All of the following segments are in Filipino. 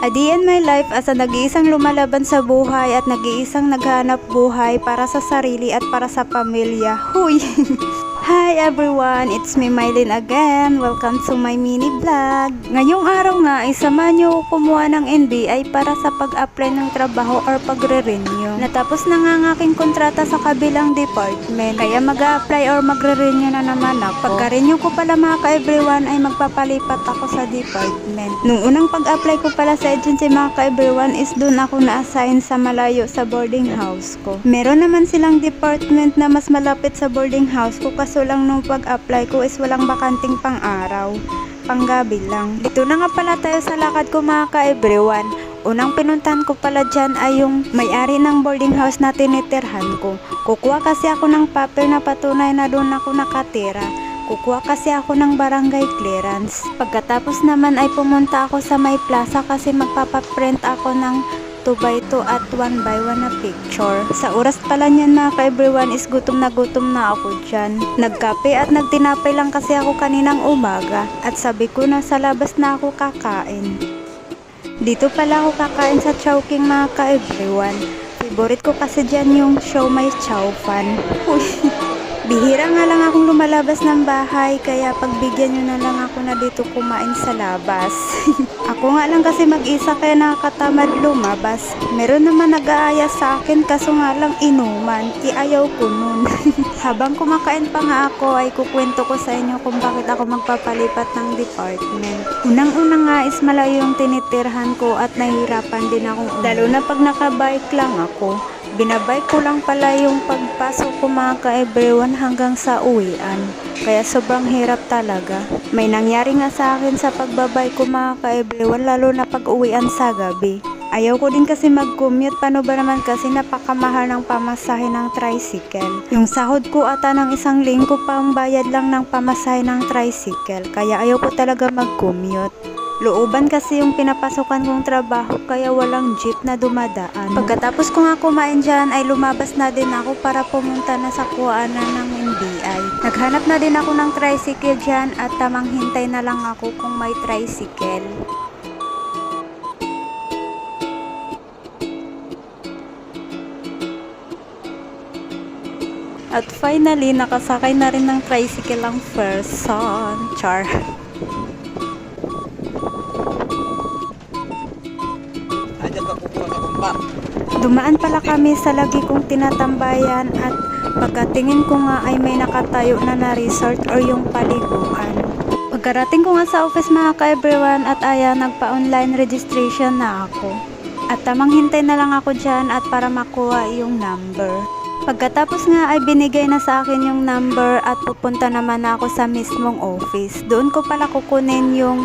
A day in my life as a nag-iisang lumalaban sa buhay at nag-iisang naghanap buhay para sa sarili at para sa pamilya. Huy! Hi everyone! It's me Mylene again. Welcome to my mini vlog. Ngayong araw nga niyo ako kumuha ng NBI para sa pag-apply ng trabaho or pagre-renew. Natapos na nga ang aking kontrata sa kabilang department. Kaya mag-apply or magre-renew na naman ako. Pagka-renew ko pala mga ka-everyone ay magpapalipat ako sa department. Nung unang pag-apply ko pala sa agency mga ka-everyone is doon ako na-assign sa malayo sa boarding house ko. Meron naman silang department na mas malapit sa boarding house ko kaso lang nung pag-apply ko is walang bakanting pang-araw. Panggabi lang. Dito na nga pala tayo sa lakad ko mga ka-everyone. Unang pinuntahan ko pala dyan ay yung may-ari ng boarding house na tinitirhan ko. Kukuha kasi ako ng paper na patunay na doon ako nakatira. Kukuha kasi ako ng barangay clearance. Pagkatapos naman ay pumunta ako sa may plaza kasi magpapaprint ako ng 2 by 2 at 1 by 1 na picture. Sa oras pala niyan mga ka-everyone is gutom na gutom na ako dyan. Nagkape at nagtinapay lang kasi ako kaninang umaga at sabi ko na sa labas na ako kakain. Dito pala ako kakain sa Chowking mga ka-everyone. Favorite ko kasi dyan yung show my chow fan. Uy. Bihira nga lang akong lumalabas ng bahay kaya pagbigyan nyo na lang ako na dito kumain sa labas. ako nga lang kasi mag-isa kaya nakakatamad lumabas. Meron naman nag-aaya sa akin kaso nga lang inuman. Iayaw ko nun. Habang kumakain pa nga ako ay kukwento ko sa inyo kung bakit ako magpapalipat ng department. Unang-una nga is malayo yung tinitirhan ko at nahihirapan din akong Lalo na pag nakabike lang ako. Binabike ko lang pala yung pagpasok ko mga ka-everyone hanggang sa uwian. Kaya sobrang hirap talaga. May nangyari nga sa akin sa pagbabike ko mga ka-everyone lalo na pag uwian sa gabi. Ayaw ko din kasi mag-commute. Paano ba naman kasi napakamahal ng pamasahe ng tricycle. Yung sahod ko ata ng isang linggo pa ang bayad lang ng pamasahe ng tricycle. Kaya ayaw ko talaga mag-commute. Looban kasi yung pinapasukan kong trabaho kaya walang jeep na dumadaan. Pagkatapos ko nga kumain dyan ay lumabas na din ako para pumunta na sa kuwaanan ng NBI. Naghanap na din ako ng tricycle dyan at tamang hintay na lang ako kung may tricycle. At finally, nakasakay na rin ng tricycle ang person. Char. Dumaan pala kami sa lagi kong tinatambayan at pagkatingin ko nga ay may nakatayo na na resort or yung paliguan. Pagkarating ko nga sa office mga ka-everyone at aya nagpa-online registration na ako. At tamang hintay na lang ako dyan at para makuha yung number. Pagkatapos nga ay binigay na sa akin yung number at pupunta naman ako sa mismong office. Doon ko pala kukunin yung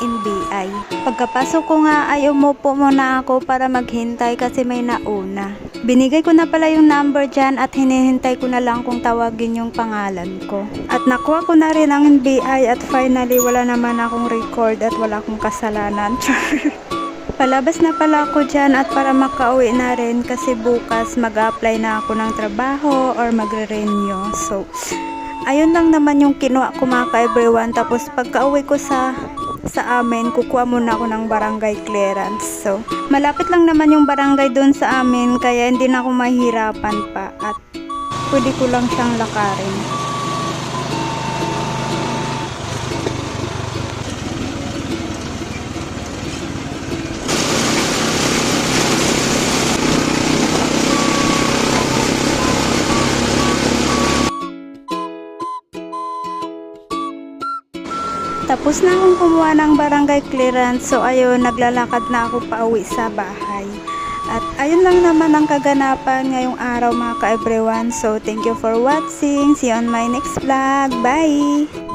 NBI. Pagkapasok ko nga ay umupo muna ako para maghintay kasi may nauna. Binigay ko na pala yung number dyan at hinihintay ko na lang kung tawagin yung pangalan ko. At nakuha ko na rin ang NBI at finally wala naman akong record at wala akong kasalanan. Palabas na pala ako dyan at para makauwi na rin kasi bukas mag-apply na ako ng trabaho or magre-renew. So, ayun lang naman yung kinuha ko mga ka-everyone. Tapos pagka-uwi ko sa sa amin, kukuha muna ako ng barangay clearance. So, malapit lang naman yung barangay doon sa amin, kaya hindi na ako mahirapan pa at pwede ko lang siyang lakarin. Tapos na akong kumuha ng barangay clearance, so ayun, naglalakad na ako pauwi sa bahay. At ayun lang naman ang kaganapan ngayong araw mga ka-everyone. So thank you for watching. See you on my next vlog. Bye!